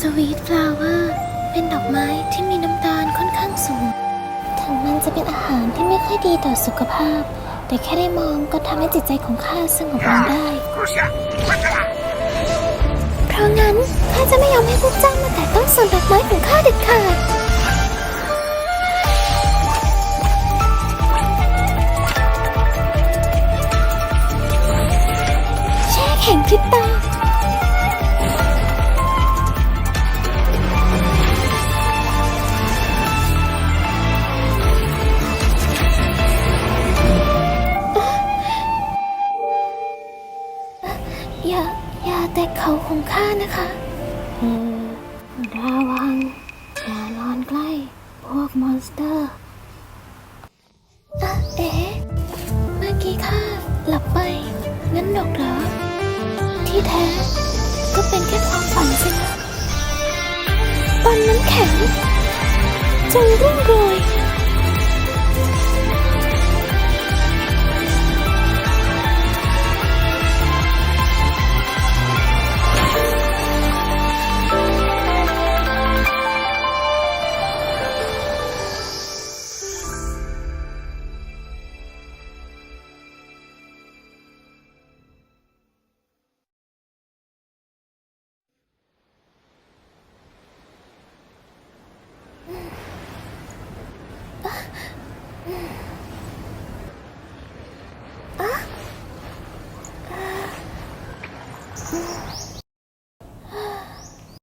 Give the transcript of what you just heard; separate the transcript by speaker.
Speaker 1: สวีทฟลาวเวอร์เป็นดอกไม้ที่มีน้ำตาลค่อนข้างสูง ถึงมันจะเป็นอาหารที่ไม่ค่อยดีต่อสุขภาพ แต่แค่ได้มองก็ทำให้จิตใจของข้าสงบลงได้ เพราะงั้นข้าจะไม่ยอมให้พวกเจ้ามาแตะต้องส่วนดอกไม้ของข้าเด็ดขาดแช่แข็งพริบตา อย่าอย่าแตะเขาของข้านะคะเออระวังอย่านอนใกล้พวกมอนสเตอร์อะเอ๊ะเมื่อกี้ข้าหลับไปงั้นหรอกเหรอ ที่แท้ ก็เป็นแค่ความฝันสินะตอนน้ำแข็งจงรุ่งโรย ย